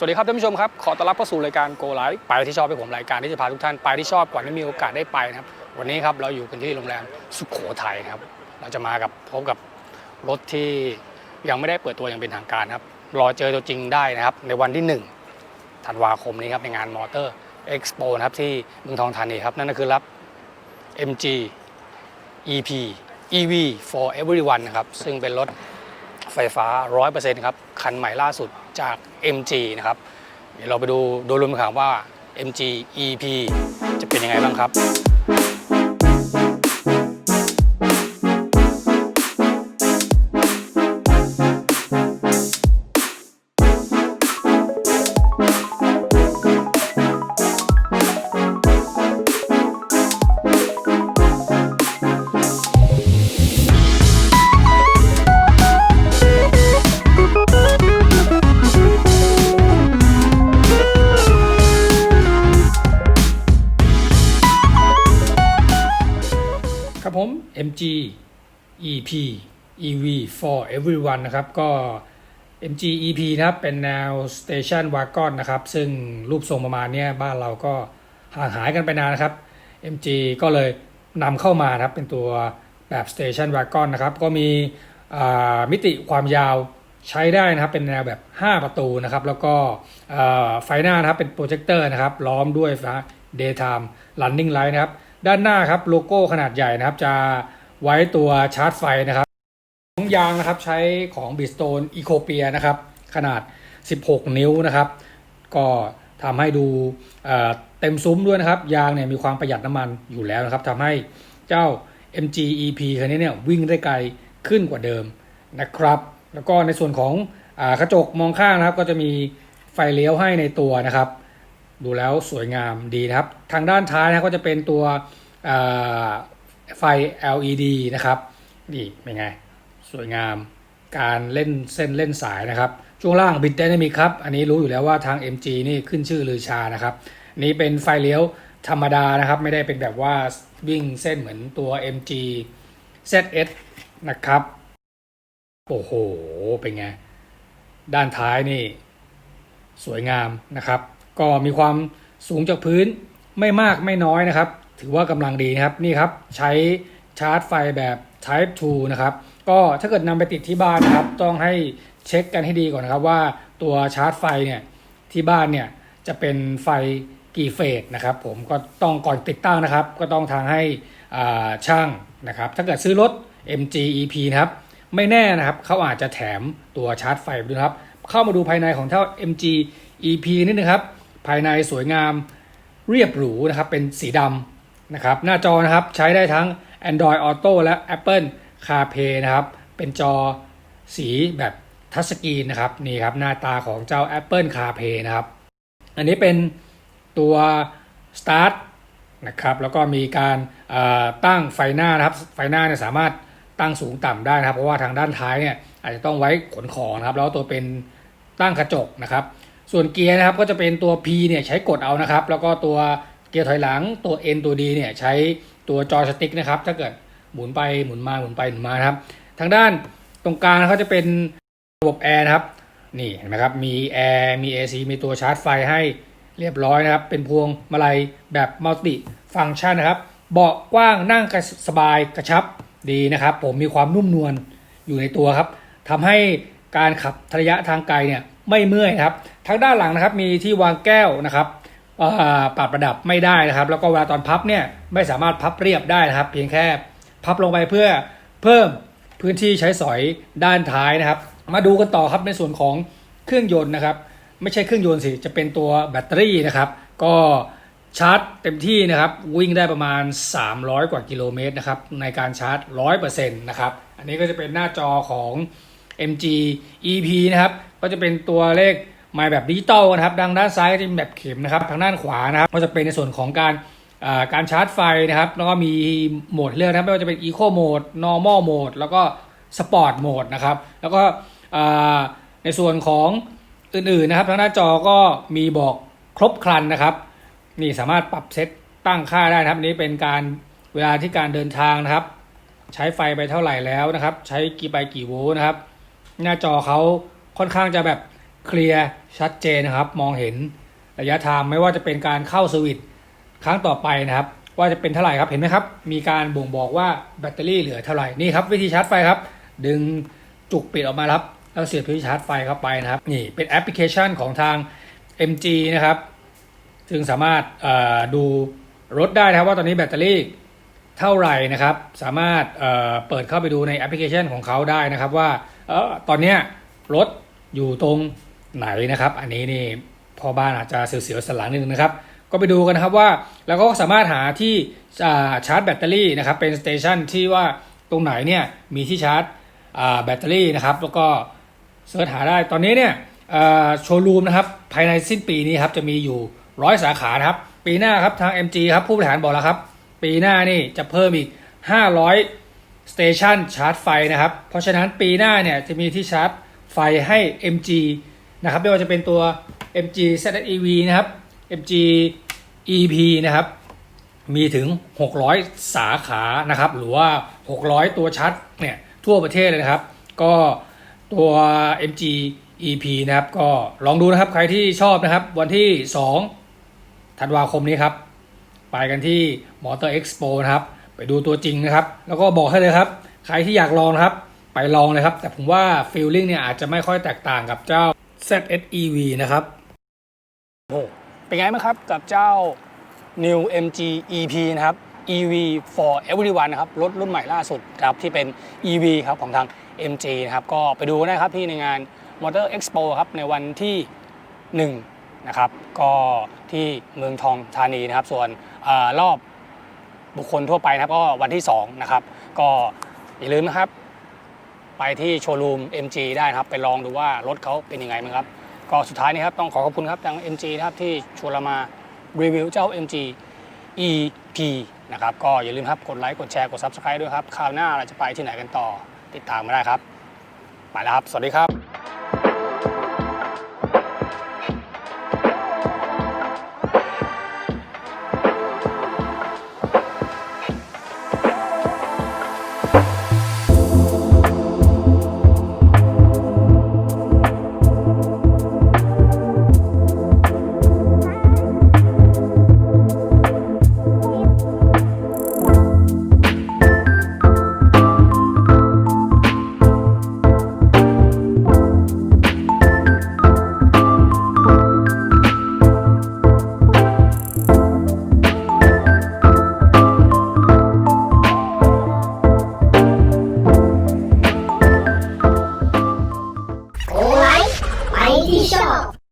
สวัสดีครับท่านผู้ชมครับ ขอต้อนรับเข้าสู่รายการ Go Live ไปที่ชอบให้ผมรายการที่จะพาทุกท่านไปที่ชอบก่อนที่มีโอกาสได้ไปนะครับ วันนี้ครับเราอยู่กันที่โรงแรมสุขโขทัยครับ เราจะมากับพบกับรถที่ยังไม่ได้เปิดตัวอย่างเป็นทางการครับ รอเจอตัวจริงได้นะครับ ในวันที่ 1 ธันวาคมนี้ครับในงานมอเตอร์เอ็กซ์โปนะครับที่เมืองทองธานีครับ นั่นก็คือรับ MG EP EV for everyone นะครับซึ่งเป็นรถไฟฟ้า 100%ครับคันใหม่ล่าสุด จาก MG นะครับ เดี๋ยวเราไปดูโดยรวมข่าวว่า MG EP จะเป็นยังไงบ้างครับครับ MG EP EV for everyone นะครับ ก็ MG EP นะครับ เป็นแนว Station Wagon นะครับ ซึ่งรูปทรงประมาณนี้บ้านเราก็ห่างหายกันไปนานนะครับ MG ก็เลยนำเข้ามานะครับ เป็นตัวแบบ Station Wagon นะครับ ก็มีมิติความยาวใช้ได้นะครับ เป็นแนวแบบ 5 ประตูนะครับ แล้วก็ไฟหน้านะครับ เป็นโปรเจคเตอร์นะครับ ล้อมด้วยไฟ Daytime Running Light นะครับ ด้านหน้าครับ โลโก้ขนาดใหญ่นะครับ จะ ไว้ตัวชาร์จไฟนะครับของยางนะครับใช้ของ Bridgestone Ecopia นะครับ ขนาด 16 นิ้วนะครับ ก็ทำให้ดูเต็มซุ้มด้วยนะครับ ยางเนี่ยมีความประหยัดน้ำมันอยู่แล้วนะครับทำให้เจ้า MG EP คันนี้เนี่ยวิ่งได้ไกลขึ้นกว่าเดิมนะครับ แล้วก็ในส่วนของอกระจกมองข้างนะครับ ก็จะมีไฟเลี้ยวให้ในตัวนะครับ ดูแล้วสวยงามดีนะครับ ทางด้านท้ายนะก็จะเป็นตัว ไฟ LED นะครับนี่เป็นไง สวยงามการเล่นเส้นเล่นสายนะครับช่วงล่างบิด d ด n ามิกครับอันนี้รู้อยู่แล้วว่าทาง MG นี่ขึ้นชื่อลือชานะครับนี่เป็นไฟเลี้ยวธรรมดานะครับ ไม่ได้เป็นแบบว่าวิ่งเส้นเหมือนตัว MG ZS นะครับโอ้โห เป็นไง ด้านท้ายนี่ สวยงามนะครับ ก็มีความสูงจากพื้นไม่มากไม่น้อยนะครับ ถือว่ากำลังดีนะครับนี่ครับใช้ชาร์จไฟแบบ Type 2 นะครับ ก็ถ้าเกิดนำไปติดที่บ้านนะครับ ต้องให้เช็คกันให้ดีก่อนนะครับว่าตัวชาร์จไฟเนี่ยที่บ้านเนี่ยจะเป็นไฟกี่เฟสนะครับ ผมก็ต้องก่อนติดตั้งนะครับ ก็ต้องทางให้ช่างนะครับ ถ้าเกิดซื้อรถ MG EP นะครับไม่แน่นะครับเขาอาจจะแถมตัวชาร์จไฟไปด้วยนะครับ เข้ามาดูภายในของเท่า MG EP นิดนึงครับ ภายในสวยงามเรียบหรูนะครับ เป็นสีดำ นะครับหน้าจอนะครับใช้ได้ทั้ง Android Auto และ Apple CarPlay นะครับ เป็นจอสีแบบทัชสกรีนนะครับนี่ครับหน้าตาของเจ้า Apple CarPlay นะครับ อันนี้เป็นตัว Start นะครับแล้วก็มีการตั้งไฟหน้านะครับไฟหน้าเนี่ยสามารถตั้งสูงต่ำได้นะครับ เพราะว่าทางด้านท้ายเนี่ยอาจจะต้องไว้ขนของนะครับ แล้วตัวเป็นตั้งกระจกนะครับ ส่วนเกียร์นะครับก็จะเป็นตัว P เนี่ยใช้กดเอานะครับ แล้วก็ตัว เกียร์ถอยหลังตัว N ตัว D เนี่ยใช้ตัวจอยสติ๊กนะครับ ถ้าเกิดหมุนไปหมุนมาหมุนไปหมุนมาครับ ทางด้านตรงกลางเขาจะเป็นระบบแอร์นะครับ นี่เห็นไหมครับ มีแอร์มี AC มีตัวชาร์จไฟให้เรียบร้อยนะครับ เป็นพวงมาลัยแบบมัลติฟังก์ชันนะครับ เบาะกว้างนั่งกระสบายกระชับดีนะครับ ผมมีความนุ่มนวลอยู่ในตัวครับทำให้การขับระยะทางไกลเนี่ยไม่เมื่อยครับ ทางด้านหลังนะครับมีที่วางแก้วนะครับ ปรับประดับไม่ได้นะครับ แล้วก็เวลาตอนพับเนี่ยไม่สามารถพับเรียบได้นะครับ เพียงแค่พับลงไปเพื่อเพิ่มพื้นที่ใช้สอยด้านท้ายนะครับ มาดูกันต่อครับในส่วนของเครื่องยนต์นะครับ ไม่ใช่เครื่องยนต์สิจะเป็นตัวแบตเตอรี่นะครับ ก็ชาร์จเต็มที่นะครับวิ่งได้ประมาณ 300 กว่ากิโลเมตรนะครับในการชาร์จ 100%นะครับอันนี้ก็จะเป็นหน้าจอของ MG EP นะครับก็จะเป็นตัวเลข มาแบบดิจิตอลนะครับดังด้านซ้ายก็จะเป็นแบบเข็มนะครับ ทางด้านขวานะครับก็จะเป็นในส่วนของการการชาร์จไฟนะครับ แล้วก็มีโหมดเลือกนะครับไม่ว่าจะเป็น Eco Mode Normal Mode แล้วก็ Sport Mode นะครับ แล้วก็ในส่วนของอื่นๆนะครับทางหน้าจอก็มีบอกครบครันนะครับ นี่สามารถปรับเซตตั้งค่าได้นะครับอันนี้เป็นการเวลาที่การเดินทางนะครับ ใช้ไฟไปเท่าไหร่แล้วนะครับ ใช้กี่ไปกี่โวลต์นะครับ หน้าจอเขาค่อนข้างจะแบบ เคลียร์ชัดเจนนะครับ มองเห็นระยะทางไม่ว่าจะเป็นการเข้าสวิตช์ครั้งต่อไปนะครับ ว่าจะเป็นเท่าไหร่ครับเห็นไหมครับ มีการบ่งบอกว่าแบตเตอรี่เหลือเท่าไหร่นี่ครับวิธีชาร์จไฟครับ ดึงจุกปิดออกมาครับแล้วเสียบที่ชาร์จไฟเข้าไปนะครับนี่เป็นแอปพลิเคชันของทาง MG นะครับซึ่งสามารถดูรถได้นะครับว่าตอนนี้แบตเตอรี่เท่าไหร่นะครับ สามารถเเปิดเข้าไปดูในแอปพลิเคชันของเขาได้นะครับว่าเออตอนนี้รถอยู่ตรง ไหนนะครับ อันนี้นี่พ่อบ้านอาจจะเสียวๆสนหลังนึงนะครับ ก็ไปดูกันนะครับว่าแล้วก็สามารถหาที่ชาร์จแบตเตอรี่นะครับ เป็นสเตชันที่ว่าตรงไหนเนี่ยมีที่ชาร์จแบตเตอรี่นะครับ แล้วก็เสิร์ชหาได้ตอนนี้เนี่ยโชว์รูมนะครับภายในสิ้นปีนี้ครับจะมีอยู่ร้อยสาขาครับ ปีหน้าครับทาง MG ครับผู้บริหารบอกแล้วครับ ปีหน้านี่จะเพิ่มอีก 500 สเตชันชาร์จไฟนะครับ เพราะฉะนั้นปีหน้าเนี่ยจะมีที่ชาร์จไฟให้ MG นะครับไม่ว่าจะเป็นตัว MG ZEV นะครับ MG EP นะครับ มีถึง 600 สาขานะครับ หรือว่า 600 ตัวชาร์จเนี่ยทั่วประเทศเลยนะครับ ก็ตัว MG EP นะครับ ก็ลองดูนะครับ ใครที่ชอบนะครับ วันที่ 2 ธันวาคมนี้ครับ ไปกันที่ Motor Expo นะครับ ไปดูตัวจริงนะครับ แล้วก็บอกให้เลยครับ ใครที่อยากลองนะครับ ไปลองเลยครับ แต่ผมว่าฟีลลิ่งเนี่ยอาจจะไม่ค่อยแตกต่างกับเจ้า ZSEV นะครับ โอ้เป็นไงบ้างครับกับเจ้า New MG EP นะครับ EV for everyone นะครับ รถรุ่นใหม่ล่าสุดครับที่เป็น EV ครับของทาง MG นะครับ ก็ไปดูนะครับที่ในงาน Motor Expo ครับ ในวันที่ 1 นะครับ ก็ที่เมืองทองธานีนะครับ ส่วนเออรอบบุคคลทั่วไปนะครับก็วันที่ 2 นะครับ ก็อย่าลืมนะครับ ไปที่โชว์รูม MG ได้นะครับ ไปลองดูว่ารถเขาเป็นยังไงมั้งครับ ก็สุดท้ายนี้ครับต้องขอขอบคุณครับทาง MG นะครับที่ชวนเรามารีวิวเจ้า MG EP นะครับก็อย่าลืมครับกดไลค์กดแชร์กด Subscribe ด้วยครับคราวหน้าเราจะไปที่ไหนกันต่อติดตามมาได้ครับ ไปแล้วครับ สวัสดีครับ